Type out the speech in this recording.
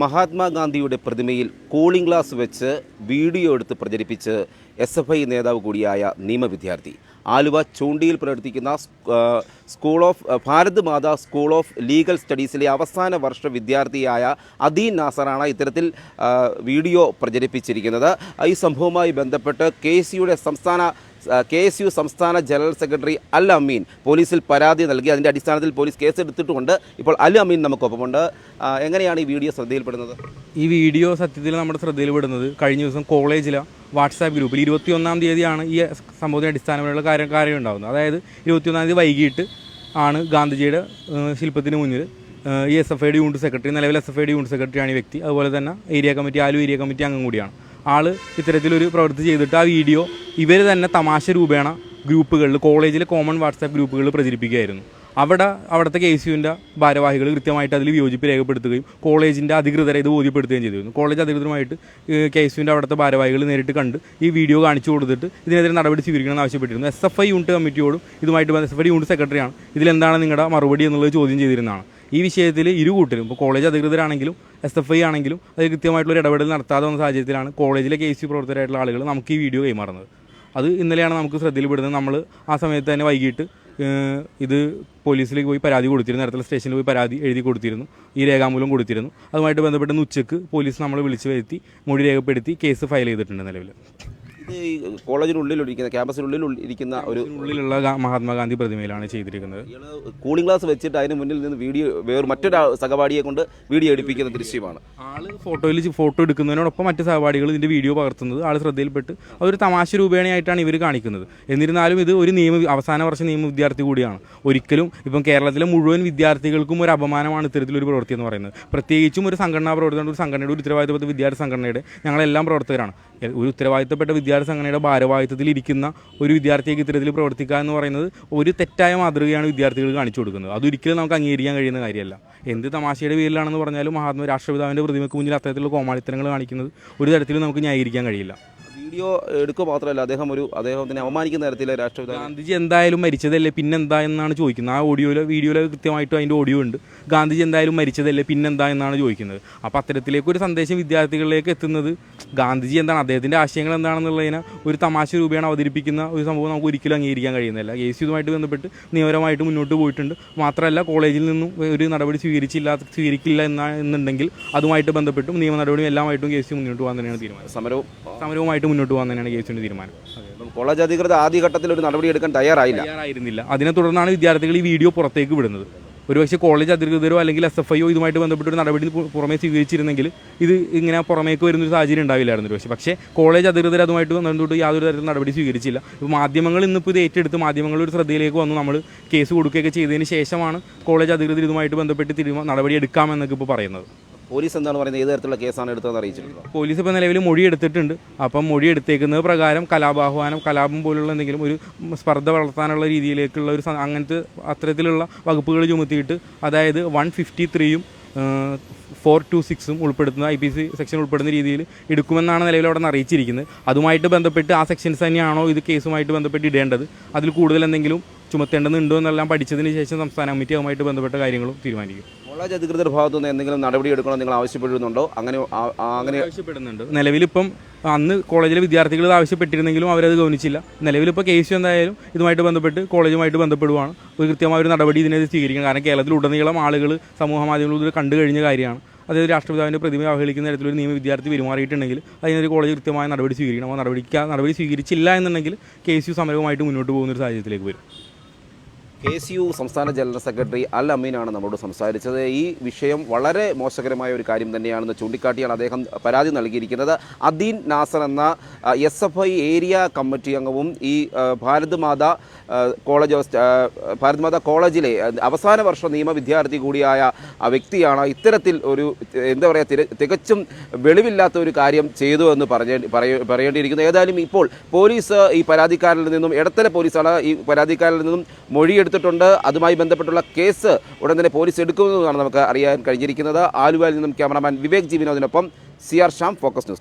മഹാത്മാഗാന്ധിയുടെ പ്രതിമയിൽ cooling glass വെച്ച് വീഡിയോ എടുത്ത് പ്രചരിപ്പിച്ച് എസ് എഫ് ഐ നേതാവ് കൂടിയായ നിയമവിദ്യാർത്ഥി ആലുവ ചൂണ്ടിയിൽ പ്രവർത്തിക്കുന്ന school of Bharat Mata school of legal സ്റ്റഡീസിലെ അവസാന വർഷ വിദ്യാർത്ഥിയായ അദീൻ നാസറാണ് ഇത്തരത്തിൽ വീഡിയോ പ്രചരിപ്പിച്ചിരിക്കുന്നത്. ഈ സംഭവവുമായി ബന്ധപ്പെട്ട് കെ സിയുടെ സംസ്ഥാന കെ എസ് യു സംസ്ഥാന ജനറൽ സെക്രട്ടറി അൽ അമീൻ പോലീസിൽ പരാതി നൽകി. അതിന്റെ അടിസ്ഥാനത്തിൽ പോലീസ് കേസ് എടുത്തിട്ടുമുണ്ട് ഇപ്പോൾ അൽ അമീൻ നമുക്കൊപ്പമുണ്ട്. എങ്ങനെയാണ് ഈ വീഡിയോ ശ്രദ്ധയിൽപ്പെടുന്നത്? ഈ വീഡിയോ സത്യത്തിൽ നമ്മുടെ ശ്രദ്ധയിൽപ്പെടുന്നത് കഴിഞ്ഞ ദിവസം കോളേജിലെ വാട്സാപ്പ് ഗ്രൂപ്പിൽ ഇരുപത്തിയൊന്നാം തീയതിയാണ് ഈ സംഭവത്തിന് അടിസ്ഥാനമായുള്ള കാര്യം കാര്യം ഉണ്ടാകുന്നത് അതായത് ഇരുപത്തിയൊന്നാം തീയതി വൈകിട്ട് ആണ് ഗാന്ധിജിയുടെ ശില്പത്തിന് മുന്നിൽ ഈ S F I D unit secretary നിലവിൽ S F I D unit സെക്രട്ടറിയാണ് ഈ വ്യക്തി. അതുപോലെ തന്നെ ഏരിയ കമ്മിറ്റി ആലു ഏരിയ കമ്മിറ്റി അംഗം കൂടിയാണ്. ആൾ ഇത്തരത്തിലൊരു പ്രവൃത്തി ചെയ്തിട്ട് ആ വീഡിയോ ഇവർ തന്നെ തമാശ രൂപേണ ഗ്രൂപ്പുകളിൽ കോളേജിലെ കോമൺ വാട്സാപ്പ് ഗ്രൂപ്പുകളിൽ പ്രചരിപ്പിക്കുകയായിരുന്നു. അവിടെ അവിടുത്തെ കെ സി യുവിന്റെ ഭാരവാഹികൾ കൃത്യമായിട്ട് അതിൽ വിയോജിപ്പ് രേഖപ്പെടുത്തുകയും കോളേജിന്റെ അധികൃതരെ ഇത് ബോധ്യപ്പെടുത്തുകയും ചെയ്തിരുന്നു. കോളേജ് അധികൃതരുമായിട്ട് കെ സി യുവിന്റെ അവിടുത്തെ ഭാരവാഹികൾ നേരിട്ട് കണ്ട് ഈ വീഡിയോ കാണിച്ചു കൊടുത്തിട്ട് ഇതിനെതിരെ നടപടി സ്വീകരിക്കണമെന്ന് ആവശ്യപ്പെട്ടിരുന്നു. എസ് എഫ് ഐ യൂണിറ്റ് കമ്മിറ്റിയോടും ഇതുമായിട്ട് എസ് എഫ് ഐ യൂണിറ്റ് സെക്രട്ടറിയാണ് ഇതിലെന്താണ് നിങ്ങളുടെ മറുപടി എന്നുള്ളത് ചോദ്യം ചെയ്തിരുന്നതാണ്. ഈ വിഷയത്തിൽ ഇരു കൂട്ടരും ഇപ്പോൾ കോളേജ് അധികൃതരാണെങ്കിലും എസ് എഫ് ഐ ആണെങ്കിലും അത് കൃത്യമായിട്ടുള്ള ഒരു ഇടപെടൽ നടത്താതെ വന്ന സാഹചര്യത്തിലാണ് കോളേജിലെ കെ സി പ്രവർത്തകരായിട്ടുള്ള ആളുകൾ നമുക്ക് ഈ വീഡിയോ കൈമാറുന്നത്. അത് ഇന്നലെയാണ് നമുക്ക് ശ്രദ്ധയിൽപ്പെടുന്നത് നമ്മൾ ആ സമയത്ത് തന്നെ വൈകിട്ട് ഇത് പോലീസിലേക്ക് പോയി പരാതി കൊടുത്തിരുന്നു. നേരത്തെ സ്റ്റേഷനിൽ പോയി പരാതി എഴുതി കൊടുത്തിരുന്നു. ഈ രേഖാമൂലം കൊടുത്തിരുന്നു. അതുമായിട്ട് ബന്ധപ്പെട്ട് ഉച്ചയ്ക്ക് പോലീസ് നമ്മളെ വിളിച്ചു വരുത്തി മൊഴി രേഖപ്പെടുത്തി കേസ് ഫയൽ ചെയ്തിട്ടുണ്ട് നിലവിൽ ഇത് ഈ കോളേജിനുള്ളിൽ ഇരിക്കുന്ന ക്യാമ്പസിനുള്ളിൽ ഇരിക്കുന്ന ഒരു ഉള്ളിലുള്ള ഗാ- മഹാത്മാഗാന്ധി പ്രതിമയിലാണ് ചെയ്തിരിക്കുന്നത്. കൂളിംഗ് ഗ്ലാസ് വെച്ചിട്ട് അതിന് മുന്നിൽ നിന്ന് വീഡിയോ വേറെ മറ്റൊരു സഹപാഠിയെ കൊണ്ട് വീഡിയോ എടുപ്പിക്കുന്ന ദൃശ്യമാണ്. ആൾ ഫോട്ടോയിൽ ഫോട്ടോ എടുക്കുന്നതിനോടൊപ്പം മറ്റ് സഹപാഠികൾ ഇതിന്റെ വീഡിയോ പകർത്തുന്നത് ആൾ ശ്രദ്ധയിൽപ്പെട്ട് അതൊരു തമാശ രൂപേണയായിട്ടാണ് ഇവർ കാണിക്കുന്നത്. എന്നിരുന്നാലും ഇത് ഒരു നിയമ അവസാന വർഷ നിയമ വിദ്യാർത്ഥി കൂടിയാണ്. ഒരിക്കലും ഇപ്പം കേരളത്തിലെ മുഴുവൻ വിദ്യാർത്ഥികൾക്കും ഒരു അപമാനമാണ് ഇത്തരത്തിലൊരു പ്രവൃത്തി എന്ന് പറയുന്നത്. പ്രത്യേകിച്ചും ഒരു സംഘടനാ പ്രവർത്തനം ഒരു സംഘടനയുടെ ഒരു ഉത്തരവാദിത്തപ്പെട്ട വിദ്യാർത്ഥി സംഘടനയുടെ ഞങ്ങളെല്ലാം പ്രവർത്തകരാണ്. ഒരു ഉത്തരവാദിത്തപ്പെട്ട വിദ്യാർത്ഥി സംഘടനയുടെ ഭാരവാഹിത്വത്തിൽ ഇരിക്കുന്ന ഒരു വിദ്യാർത്ഥിക്ക് ഇത്തരത്തിൽ പ്രവർത്തിക്കുക എന്ന് പറയുന്നത് ഒരു തെറ്റായ മാതൃകയാണ് വിദ്യാർത്ഥികൾ കാണിച്ചു കൊടുക്കുന്നത്. അതൊരിക്കലും നമുക്ക് അംഗീകരിക്കാൻ കഴിയുന്ന കാര്യമല്ല. എന്ത് തമാശയുടെ പേരിലാണെന്ന് പറഞ്ഞാലും മഹാത്മാ രാഷ്ട്രപിതാവിന്റെ പ്രതിമയ്ക്ക് മുന്നിൽ അത്തരത്തിലുള്ള കോമാളിത്തരങ്ങൾ കാണിക്കുന്നത് ഒരു തരത്തിലും നമുക്ക് ന്യായീകരിക്കാൻ കഴിയില്ല. വീഡിയോ എടുക്കുക മാത്രമല്ല അദ്ദേഹം ഒരു അദ്ദേഹത്തിനെ അപമാനിക്കുന്ന തരത്തിലെ രാഷ്ട്രീയ ഗാന്ധിജി എന്തായാലും മരിച്ചതല്ലേ പിന്നെന്താ എന്നാണ് ചോദിക്കുന്നത്. ആ ഓഡിയോയിലോ വീഡിയോയിലോ കൃത്യമായിട്ടും അതിന്റെ ഓഡിയോ ഉണ്ട്. ഗാന്ധിജി എന്തായാലും മരിച്ചതല്ലേ പിന്നെന്താ എന്നാണ് ചോദിക്കുന്നത്. അപ്പോൾ അത്തരത്തിലേക്ക് ഒരു സന്ദേശം വിദ്യാർത്ഥികളിലേക്ക് എത്തുന്നത് ഗാന്ധിജി എന്താണ്? അദ്ദേഹത്തിന്റെ ആശയങ്ങൾ എന്താണെന്നുള്ളതിനെ ഒരു തമാശ രൂപയാണ് അവതരിപ്പിക്കുന്ന ഒരു സംഭവം നമുക്ക് ഒരിക്കലും അംഗീകരിക്കാൻ കഴിയുന്നില്ല. കേസ് ഇതുമായിട്ട് ബന്ധപ്പെട്ട് നിയമപരമായിട്ട് മുന്നോട്ട് പോയിട്ടുണ്ട്. മാത്രമല്ല കോളേജിൽ നിന്നും ഒരു നടപടി സ്വീകരിച്ചില്ല സ്വീകരിക്കില്ല എന്നുണ്ടെങ്കിൽ അതുമായിട്ട് ബന്ധപ്പെട്ടും നിയമ നടപടിയും എല്ലാമായിട്ടും കേസ് മുന്നോട്ട് പോകാൻ തന്നെയാണ് തീരുമാനം. സമരവും സമരവുമായിട്ട് മുന്നോട്ട് പോകാൻ തന്നെയാണ് കേസിന്റെ തീരുമാനം. കോളേജ് അധികൃതർ ആദ്യഘട്ടത്തിൽ ഒരു നടപടി എടുക്കാൻ തയ്യാറായില്ല? തയ്യാറായിരുന്നില്ല. അതിനെ തുടർന്നാണ് വിദ്യാർത്ഥികൾ ഈ വീഡിയോ പുറത്തേക്ക് വിടുന്നത്. ഒരുപക്ഷെ കോളേജ് അധികൃതരോ അല്ലെങ്കിൽ എസ് എഫ് ഐയോ ഇതുമായിട്ട് ബന്ധപ്പെട്ട് ഒരു നടപടി പുറമേ സ്വീകരിച്ചിരുന്നെങ്കിൽ ഇത് ഇങ്ങനെ പുറമേക്ക് വരുന്ന ഒരു സാഹചര്യം ഉണ്ടാവില്ലായിരുന്നു. പക്ഷേ പക്ഷേ കോളേജ് അധികൃതർ അതുമായിട്ട് ബന്ധപ്പെട്ട് യാതൊരു തരത്തിലുള്ള നടപടി സ്വീകരിച്ചില്ല. ഇപ്പോൾ മാധ്യമങ്ങൾ ഇന്നിപ്പോൾ ഇത് ഏറ്റെടുത്ത് മാധ്യമങ്ങൾ ഒരു ശ്രദ്ധയിലേക്ക് വന്നു. നമ്മൾ കേസ് കൊടുക്കുകയൊക്കെ ചെയ്തതിന് ശേഷമാണ് കോളേജ് അധികൃതർ ഇതുമായിട്ട് ബന്ധപ്പെട്ട് തിരുമാ നടപടി എടുക്കാമെന്നൊക്കെ ഇപ്പോൾ പറയുന്നത്. പോലീസ് എന്താണ് പറയുന്നത്? ഏത് തരത്തിലുള്ള കേസാണ് എടുത്തതെന്ന് അറിയിച്ചിട്ടുള്ളത് പോലീസ് ഇപ്പോൾ നിലവിൽ മൊഴി എടുത്തിട്ടുണ്ട്. അപ്പം മൊഴി എടുത്തേക്കുന്നത് പ്രകാരം കലാപാഹ്വാനം കലാപം പോലുള്ള എന്തെങ്കിലും ഒരു സ്പർദ്ധ വളർത്താനുള്ള രീതിയിലേക്കുള്ള ഒരു അങ്ങനത്തെ അത്തരത്തിലുള്ള വകുപ്പുകൾ ചുമത്തിയിട്ട് അതായത് വൺ ഫിഫ്റ്റി ത്രീയും ഫോർ ടു സിക്സും ഉൾപ്പെടുത്തുന്ന ഐ പി സി സെക്ഷൻ ഉൾപ്പെടുന്ന രീതിയിൽ എടുക്കുമെന്നാണ് നിലവിൽ അവിടെ നിന്ന് അറിയിച്ചിരിക്കുന്നത്. അതുമായിട്ട് ബന്ധപ്പെട്ട് ആ സെക്ഷൻസ് തന്നെയാണോ ഇത് കേസുമായിട്ട് ബന്ധപ്പെട്ട് ഇടേണ്ടത്? അതിൽ കൂടുതൽ എന്തെങ്കിലും ചുമത്തേണ്ടതുണ്ടോ എന്നെല്ലാം പഠിച്ചതിന് ശേഷം സംസ്ഥാന കമ്മിറ്റി അതുമായിട്ട് ബന്ധപ്പെട്ട കാര്യങ്ങളും തീരുമാനിക്കും. കോളേജ് അധികൃതർ ഭാഗത്തു നിന്ന് എന്തെങ്കിലും നടപടി എടുക്കണമെന്ന് നിങ്ങൾ ആവശ്യപ്പെടുന്നുണ്ടോ അങ്ങനെ അങ്ങനെ ആവശ്യപ്പെടുന്നുണ്ട്. നിലവിലിപ്പം അന്ന് കോളേജിലെ വിദ്യാർത്ഥികൾ ആവശ്യപ്പെട്ടിരുന്നെങ്കിലും അവരത് ഗവനിച്ചില്ല നിലവിലിപ്പോൾ കേസ് എന്തായാലും ഇതുമായിട്ട് ബന്ധപ്പെട്ട് കോളേജുമായിട്ട് ബന്ധപ്പെടുവാണ്. ഒരു കൃത്യമായ ഒരു നടപടി ഇതിനെതിരെ സ്വീകരിക്കണം. കാരണം കേരളത്തിൽ ഉടനീളം ആളുകൾ സമൂഹ മാധ്യമങ്ങളിൽ കണ്ടു കഴിഞ്ഞ കാര്യമാണ്. അതായത് രാഷ്ട്രപിതാവിന്റെ പ്രതിമ അവഹേളിക്കുന്ന തരത്തിലൊരു നിയമ വിദ്യാർത്ഥി പെരുമാറിയിട്ടുണ്ടെങ്കിൽ അതിനൊരു കോളേജ് കൃത്യമായ നടപടി സ്വീകരിക്കണം. ആ നടപടിക്ക് നടപടി സ്വീകരിച്ചില്ല എന്നുണ്ടെങ്കിൽ കേസ് സമരവുമായിട്ട് മുന്നോട്ട് പോകുന്ന ഒരു സാഹചര്യത്തിലേക്ക് വരും. കെ സി യു സംസ്ഥാന ജനറൽ സെക്രട്ടറി അൽ അമീനാണ് നമ്മളോട് സംസാരിച്ചത്. ഈ വിഷയം വളരെ മോശകരമായ ഒരു കാര്യം തന്നെയാണെന്ന് ചൂണ്ടിക്കാട്ടിയാണ് അദ്ദേഹം പരാതി നൽകിയിരിക്കുന്നത്. അദീൻ നാസർ എന്ന S F I area committee അംഗവും ഈ ഭാരത് മാത കോളേജ് ഭാരത് മാത കോളേജിലെ അവസാന വർഷ നിയമ വിദ്യാർത്ഥി കൂടിയായ ആ വ്യക്തിയാണ് ഇത്തരത്തിൽ ഒരു എന്താ പറയുക തികച്ചും വെളിവില്ലാത്ത ഒരു കാര്യം ചെയ്തു എന്ന് പറഞ്ഞേ പറയ- പറയേണ്ടിയിരിക്കുന്നു. ഏതായാലും ഇപ്പോൾ പോലീസ് ഈ പരാതിക്കാരിൽ നിന്നും ഇടത്തര പോലീസാണ് ഈ പരാതിക്കാരിൽ നിന്നും മൊഴിയെടുത്തിട്ടുണ്ട് അതുമായി ബന്ധപ്പെട്ടുള്ള കേസ് ഉടൻ തന്നെ പോലീസ് എടുക്കുന്നതാണ് നമുക്ക് അറിയാൻ കഴിഞ്ഞിരിക്കുന്നത്. ആലുവയിൽ നിന്നും cameraman Vivek G വിനോദിനൊപ്പം C R Sham focus news.